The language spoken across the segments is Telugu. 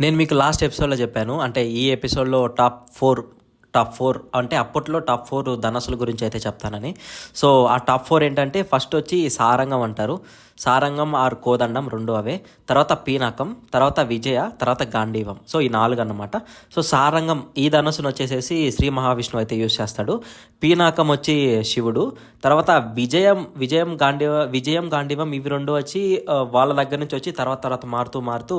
నేను మీకు లాస్ట్ ఎపిసోడ్లో చెప్పాను అంటే ఈ ఎపిసోడ్లో టాప్ ఫోర్ టాప్ ఫోర్ అంటే అప్పట్లో టాప్ ఫోర్ ధనసుల గురించి అయితే చెప్తానని. సో ఆ టాప్ ఫోర్ ఏంటంటే ఫస్ట్ వచ్చి సారంగం అంటారు. సారంగం ఆర్ కోదండం రెండు అవే. తర్వాత పీనాకం తర్వాత విజయ తర్వాత గాంధీవం. సో ఈ నాలుగు అన్నమాట. సో సారంగం ఈ ధనస్సును వచ్చేసేసి శ్రీ మహావిష్ణువు అయితే యూజ్ చేస్తాడు. పీనాకం వచ్చి శివుడు. తర్వాత విజయం విజయం గాంధీవ విజయం గాంధీవం ఇవి రెండు వచ్చి వాళ్ళ దగ్గర నుంచి వచ్చి తర్వాత తర్వాత మారుతూ మారుతూ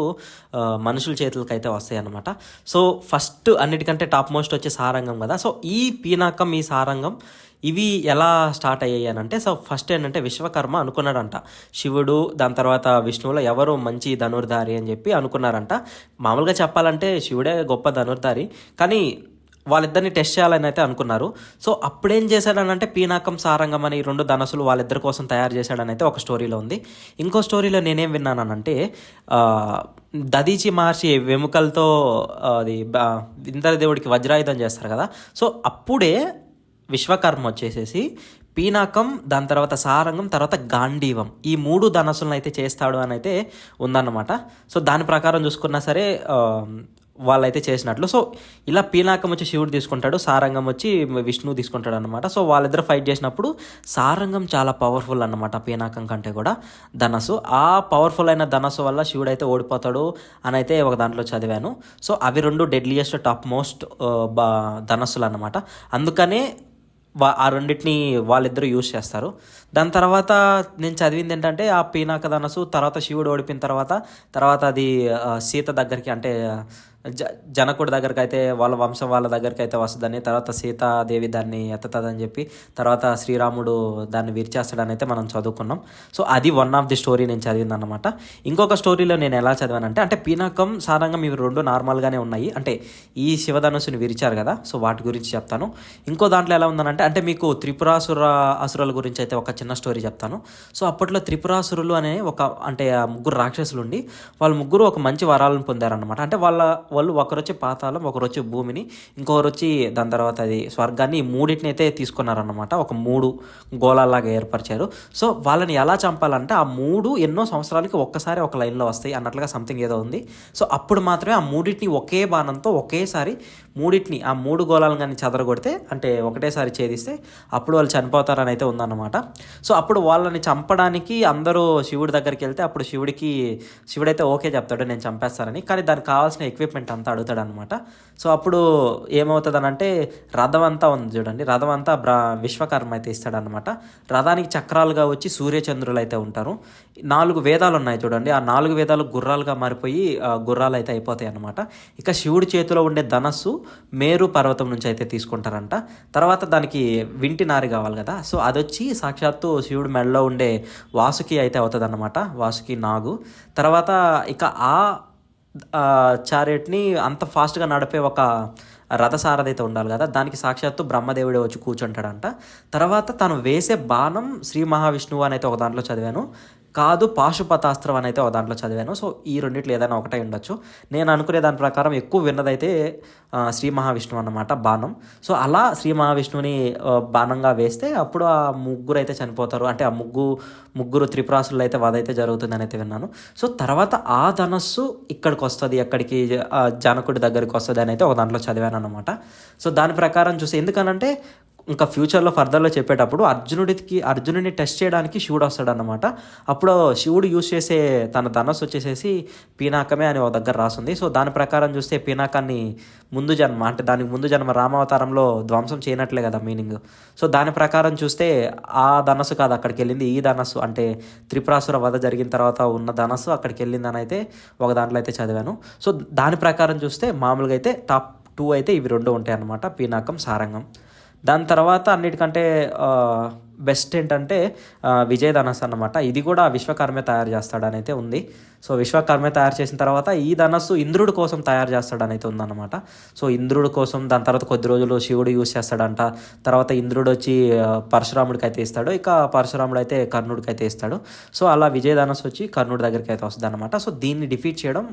మనుషుల చేతులకైతే వస్తాయి అన్నమాట సో ఫస్ట్ అన్నిటికంటే టాప్ మోస్ట్ వచ్చి సారంగం కదా. సో ఈ పీనాకం ఈ సారంగం ఇవి ఎలా స్టార్ట్ అయ్యాయి అని అంటే సో ఫస్ట్ ఏంటంటే విశ్వకర్మ అనుకున్నాడంట. శివుడు దాని తర్వాత విష్ణువులో ఎవరు మంచి ధనుర్ధారి అని చెప్పి అనుకున్నారంట. మామూలుగా చెప్పాలంటే శివుడే గొప్ప ధనుర్ధారి. కానీ వాళ్ళిద్దరిని టెస్ట్ చేయాలని అయితే అనుకున్నారు. సో అప్పుడేం చేశాడని అంటే పీనాకం సారంగం అని ఈ రెండు ధనసులు వాళ్ళిద్దరి కోసం తయారు చేశాడని అయితే ఒక స్టోరీలో ఉంది. ఇంకో స్టోరీలో నేనేం విన్నానంటే దదీచి మహర్షి వెముకలతో అది ఇంద్రదేవుడికి వజ్రాయుధం చేస్తారు కదా. సో అప్పుడే విశ్వకర్మ వచ్చేసేసి పీనాకం దాని తర్వాత సారంగం తర్వాత గాంధీవం ఈ మూడు ధనస్సులను అయితే చేస్తాడు అని అయితే ఉందన్నమాట. సో దాని ప్రకారం చూసుకున్నా సరే వాళ్ళైతే చేసినట్లు. సో ఇలా పీనాకం వచ్చి శివుడు తీసుకుంటాడు సారంగం వచ్చి విష్ణువు తీసుకుంటాడు అనమాట సో వాళ్ళిద్దరు ఫైట్ చేసినప్పుడు సారంగం చాలా పవర్ఫుల్ అన్నమాట పీనాకం కంటే కూడా ధనస్సు. ఆ పవర్ఫుల్ అయిన ధనస్సు వల్ల శివుడు అయితే ఓడిపోతాడు అని అయితే ఒక దాంట్లో చదివాను. సో అవి రెండు డెడ్లియెస్ట్ టాప్ మోస్ట్ ధనస్సులు అనమాట అందుకనే వా ఆ రెండింటిని వాళ్ళిద్దరూ యూజ్ చేస్తారు. దాని తర్వాత నేను చదివింది ఏంటంటే ఆ పీనాక ధనసు తర్వాత శివుడు ఓడిపోయిన తర్వాత తర్వాత అది సీత దగ్గరికి అంటే జ జనకుడి దగ్గరికి అయితే వాళ్ళ వంశం వాళ్ళ దగ్గరికి అయితే వస్తుందని తర్వాత సీతాదేవి దాన్ని ఎత్తుతుందని చెప్పి తర్వాత శ్రీరాముడు దాన్ని విరిచేస్తాడని అయితే మనం చదువుకున్నాం. సో అది వన్ ఆఫ్ ది స్టోరీ నేను చదివిందనమాట ఇంకొక స్టోరీలో నేను ఎలా చదివానంటే అంటే పీనాకం సారంగం ఇవి రెండు నార్మల్గానే ఉన్నాయి. అంటే ఈ శివధనుసుని విరిచారు కదా సో వాటి గురించి చెప్తాను. ఇంకో దాంట్లో ఎలా ఉందనంటే అంటే మీకు త్రిపురాసుర అసురుల గురించి అయితే ఒక చిన్న స్టోరీ చెప్తాను. సో అప్పట్లో త్రిపురాసురులు అనే ఒక అంటే ముగ్గురు రాక్షసులు ఉండి వాళ్ళు ముగ్గురు ఒక మంచి వరాలను పొందారనమాట అంటే వాళ్ళ వాళ్ళు ఒకరు వచ్చి పాతాళం ఒకరు వచ్చి భూమిని ఇంకొకరు వచ్చి దాని తర్వాత అది స్వర్గాన్ని ఈ మూడింటిని అయితే తీసుకున్నారనమాట ఒక మూడు గోళాల్లాగా ఏర్పరిచారు. సో వాళ్ళని ఎలా చంపాలంటే ఆ మూడు ఎన్నో సంవత్సరాలకి ఒక్కసారి ఒక లైన్లో వస్తాయి అన్నట్లుగా సంథింగ్ ఏదో ఉంది. సో అప్పుడు మాత్రమే ఆ మూడింటిని ఒకే బాణంతో ఒకేసారి మూడింటిని ఆ మూడు గోళాలను కానీ చదరగొడితే అంటే ఒకటేసారి ఛేదిస్తే అప్పుడు వాళ్ళు చనిపోతారని అయితే ఉందన్నమాట. సో అప్పుడు వాళ్ళని చంపడానికి అందరూ శివుడి దగ్గరికి వెళ్తే అప్పుడు శివుడికి శివుడైతే ఓకే చెప్తాడు నేను చంపేస్తానని. కానీ దానికి కావాల్సిన ఎక్విప్మెంట్ అంతా అడుగుతాడు అనమాట సో అప్పుడు ఏమవుతుంది అంటే రథం అంతా ఉంది చూడండి రథం అంతా బ్ర విశ్వకర్మ అయితే ఇస్తాడనమాట రథానికి చక్రాలుగా వచ్చి సూర్యచంద్రులు అయితే ఉంటారు. నాలుగు వేదాలు ఉన్నాయి చూడండి ఆ నాలుగు వేదాలు గుర్రాలుగా మారిపోయి గుర్రాలు అయితే అయిపోతాయి అనమాట ఇక శివుడి చేతిలో ఉండే ధనస్సు మేరు పర్వతం నుంచి అయితే తీసుకుంటారంట. తర్వాత దానికి వింటి నారి కావాలి కదా సో అది వచ్చి సాక్షాత్తు శివుడు మెడలో ఉండే వాసుకి అయితే అవుతుంది అనమాట వాసుకి నాగు. తర్వాత ఇక ఆ ఆ చారెట్ని అంత ఫాస్ట్గా నడిపే ఒక రథసారథి అయితే ఉండాలి కదా. దానికి సాక్షాత్తు బ్రహ్మదేవుడే వచ్చి కూర్చుంటాడంట. తర్వాత తను వేసే బాణం శ్రీ మహావిష్ణువు అని అయితే ఒక దాంట్లో చదివాను. కాదు పాశుపతాస్త్రం అని అయితే ఒక దాంట్లో చదివాను. సో ఈ రెండిట్లో ఏదైనా ఒకటే ఉండొచ్చు. నేను అనుకునే దాని ప్రకారం ఎక్కువ విన్నదైతే శ్రీ మహావిష్ణువు అన్నమాట బాణం. సో అలా శ్రీ మహావిష్ణువుని బాణంగా వేస్తే అప్పుడు ఆ ముగ్గురు అయితే చనిపోతారు. అంటే ఆ ముగ్గు ముగ్గురు త్రిపురాసులు అయితే వదైతే జరుగుతుందని అయితే విన్నాను. సో తర్వాత ఆ ధనస్సు ఇక్కడికి వస్తుంది ఎక్కడికి జనకుడి దగ్గరికి వస్తుంది అని అయితే ఒక దాంట్లో చదివాను అనమాట సో దాని ప్రకారం చూసి ఎందుకనంటే ఇంకా ఫ్యూచర్లో ఫర్దర్లో చెప్పేటప్పుడు అర్జునుడికి అర్జునుడిని టెస్ట్ చేయడానికి శివుడు వస్తాడనమాట అప్పుడు శివుడు యూజ్ చేసే తన ధనస్సు వచ్చేసేసి పీనాకమే అని ఒక దగ్గర రాసింది. సో దాని ప్రకారం చూస్తే పీనాకాన్ని ముందు జన్మ అంటే దానికి ముందు జన్మ రామావతారంలో ధ్వంసం చేయనట్లే కదా మీనింగ్. సో దాని ప్రకారం చూస్తే ఆ ధనస్సు కాదు అక్కడికి వెళ్ళింది. ఈ ధనస్సు అంటే త్రిపురాసుర వధ జరిగిన తర్వాత ఉన్న ధనస్సు అక్కడికి వెళ్ళిందని అయితే ఒక దాంట్లో అయితే చదివాను. సో దాని ప్రకారం చూస్తే మామూలుగా అయితే టాప్ టూ అయితే ఇవి రెండు ఉంటాయి అన్నమాట పీనాకం సారంగం. దాని తర్వాత అన్నిటికంటే బెస్ట్ ఏంటంటే విజయ్ ధనస్ అనమాట ఇది కూడా విశ్వకర్మే తయారు చేస్తాడనైతే ఉంది. సో విశ్వకర్మే తయారు చేసిన తర్వాత ఈ ధనస్సు ఇంద్రుడి కోసం తయారు చేస్తాడనైతే ఉందన్నమాట. సో ఇంద్రుడి కోసం దాని తర్వాత కొద్ది రోజులు శివుడు యూజ్ చేస్తాడంట. తర్వాత ఇంద్రుడు వచ్చి పరశురాముడికి అయితే ఇస్తాడు. ఇక పరశురాముడు అయితే కర్ణుడికి అయితే ఇస్తాడు. సో అలా విజయ ధనస్సు వచ్చి కర్ణుడి దగ్గరికి అయితే వస్తుంది అనమాట సో దీన్ని డిఫీట్ చేయడం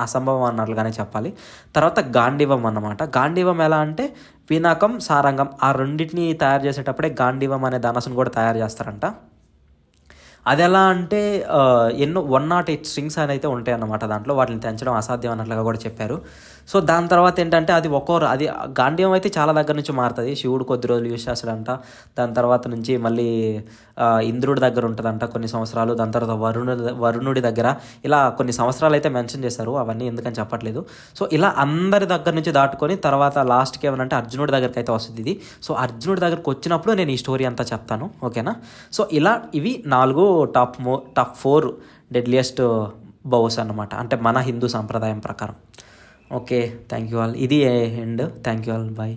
అసంభవం అన్నట్లుగానే చెప్పాలి. తర్వాత గాంధీవం అన్నమాట. గాంధీవం ఎలా అంటే పీనాకం సారంగం ఆ రెండింటిని తయారు చేసేటప్పుడే గాంధీవం అనే ధనసును కూడా తయారు చేస్తారంట. అది ఎలా అంటే ఎన్నో వన్ నాట్ ఎయిట్ స్ట్రింగ్స్ అనేది ఉంటాయి అన్నమాట దాంట్లో. వాటిని తెంచడం అసాధ్యం అన్నట్లుగా కూడా చెప్పారు. సో దాని తర్వాత ఏంటంటే అది ఒక్కో అది గాంధీయం అయితే చాలా దగ్గర నుంచి మారుతుంది. శివుడు కొద్ది రోజులు యూజ్ చేస్తాడంట. దాని తర్వాత నుంచి మళ్ళీ ఇంద్రుడి దగ్గర ఉంటుందంట కొన్ని సంవత్సరాలు. దాని తర్వాత వరుణుడి వరుణుడి దగ్గర ఇలా కొన్ని సంవత్సరాలు అయితే మెన్షన్ చేశారు. అవన్నీ ఎందుకని చెప్పట్లేదు. సో ఇలా అందరి దగ్గర నుంచి దాటుకొని తర్వాత లాస్ట్కి ఏమనంటే అర్జునుడి దగ్గరికి అయితే వస్తుంది ఇది. సో అర్జునుడి దగ్గరకు వచ్చినప్పుడు నేను ఈ స్టోరీ అంతా చెప్తాను. ఓకేనా? సో ఇలా ఇవి నాలుగు టాప్ మో టాప్ ఫోర్ డెడ్లియస్ట్ బౌస్ అన్నమాట. అంటే మన హిందూ సాంప్రదాయం ప్రకారం. ఓకే థ్యాంక్ యూ ఆల్ ఇది end thank you all bye